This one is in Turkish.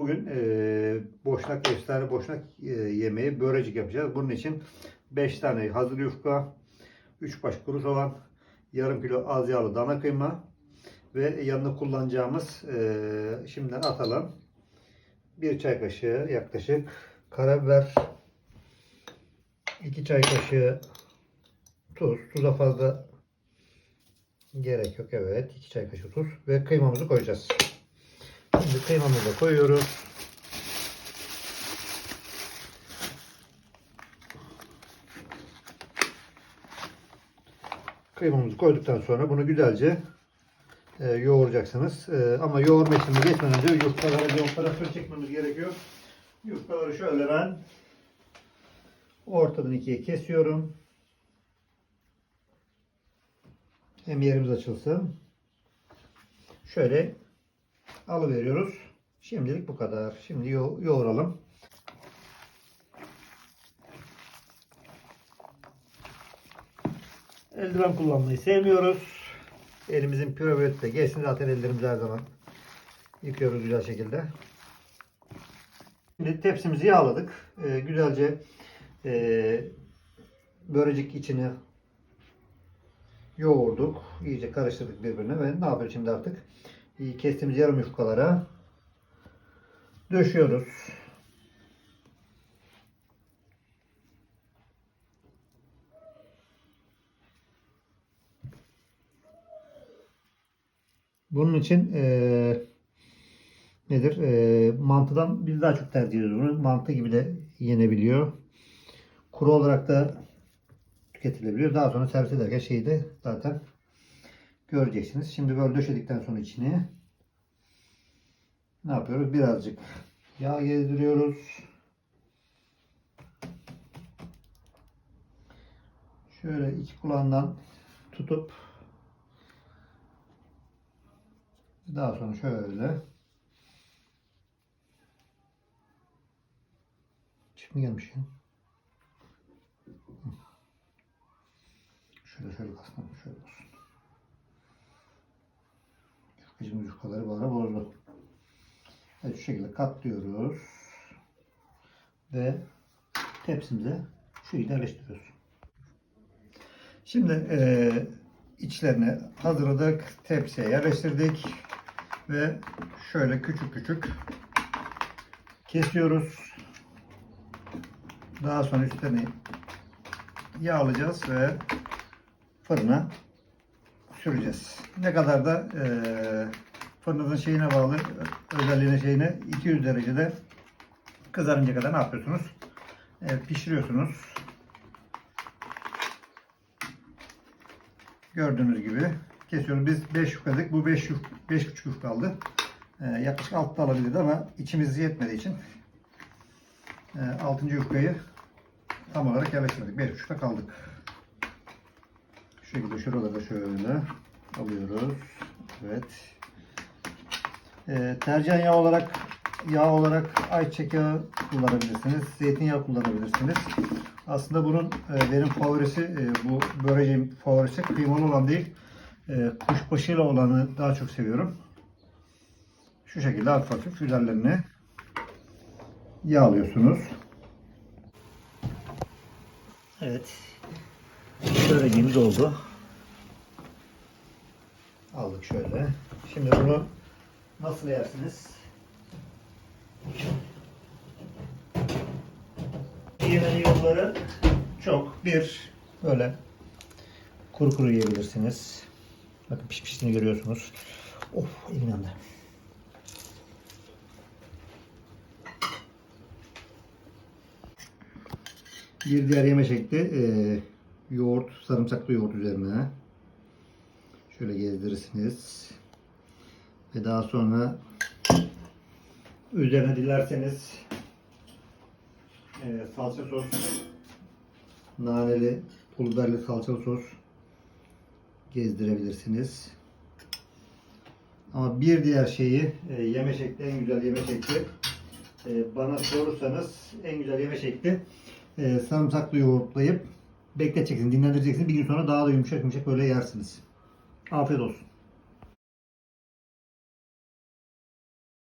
Bugün e, boşnak, efsane boşnak e, yemeği börecik yapacağız. Bunun için 5 tane hazır yufka, 3 baş kuru soğan, yarım kilo az yağlı dana kıyma ve yanına kullanacağımız e, şimdiden atalım. 1 çay kaşığı yaklaşık karabiber, 2 çay kaşığı tuz. Tuza fazla gerek yok. Evet. 2 çay kaşığı tuz ve kıymamızı koyacağız. Şimdi kıymamızı koyuyoruz. Kıymamızı koyduktan sonra bunu güzelce e, yoğuracaksınız. E, ama yoğurma işlemi geçmeden önce yufkaları operasyon çekmemiz gerekiyor. Yufkaları şöyle ben ortadan ikiye kesiyorum. Hem yerimiz açılsın. Şöyle alıveriyoruz. Şimdilik bu kadar. Şimdi yo yoğuralım. Eldiven kullanmayı sevmiyoruz. Elimizin püreböt de geçsin. Zaten ellerimizi her zaman yıkıyoruz güzel şekilde. Şimdi tepsimizi yağladık. Ee, güzelce e, börecik içini yoğurduk. İyice karıştırdık birbirine ve ne yapıyoruz şimdi artık? Kestiğimiz yarım yufkalara döşüyoruz. Bunun için eee, nedir? Eee, mantıdan biz daha çok tercih ediyoruz bunu. Mantı gibi de yenebiliyor. Kuru olarak da tüketilebiliyor. Daha sonra servis ederken şeyi de zaten göreceksiniz. Şimdi böyle döşedikten sonra içine ne yapıyoruz? Birazcık yağ gezdiriyoruz. Şöyle iki kulağından tutup daha sonra şöyle Şimdi gelmiş ya. Şöyle şöyle basalım. Şöyle olsun. Yufkacımız yufkaları bu ara bozdu. Evet şu şekilde katlıyoruz. Ve tepsimize şu şekilde yerleştiriyoruz. Şimdi eee içlerini hazırladık. Tepsiye yerleştirdik. Ve şöyle küçük küçük kesiyoruz. Daha sonra üstlerini yağlayacağız ve fırına süreceğiz. Ne kadar da eee fırınızın şeyine bağlı, özelliğine şeyine 200 derecede kızarınca kadar ne yapıyorsunuz? Evet, pişiriyorsunuz. Gördüğünüz gibi kesiyoruz. Biz 5 yufkadık. Bu 5 yuf, 5,5 yufka aldı. Ee, yaklaşık 6 da alabilirdi ama içimiz yetmediği için e, 6. yufkayı tam olarak yerleştirmedik. 5,5'ta kaldık. Şu şekilde şuraları şöyle alıyoruz. Evet. Ee, tercih yağı olarak yağ olarak ayçiçek yağı kullanabilirsiniz. Zeytinyağı kullanabilirsiniz. Aslında bunun e, benim favorisi e, bu böreğin favorisi kıymalı olan değil. E, kuşbaşıyla olanı daha çok seviyorum. Şu şekilde hafif hafif üzerlerini yağlıyorsunuz. Evet. Böreğimiz oldu. Aldık şöyle. Şimdi bunu nasıl yersiniz? Yemenin yolları çok. Bir, böyle kuru kuru yiyebilirsiniz. Bakın pişmişini görüyorsunuz. Of elim yandı. Bir diğer yeme şekli e, yoğurt, sarımsaklı yoğurt üzerine şöyle gezdirirsiniz. Ve daha sonra üzerine dilerseniz e, salça sos, naneli, pul biberli salçalı sos gezdirebilirsiniz. Ama bir diğer şeyi e, yeme şekli en güzel yeme şekli e, bana sorursanız en güzel yeme şekli e, sarımsaklı yoğurtlayıp bekleteceksiniz, dinlendireceksiniz. Bir gün sonra daha da yumuşak yumuşak böyle yersiniz. Afiyet olsun.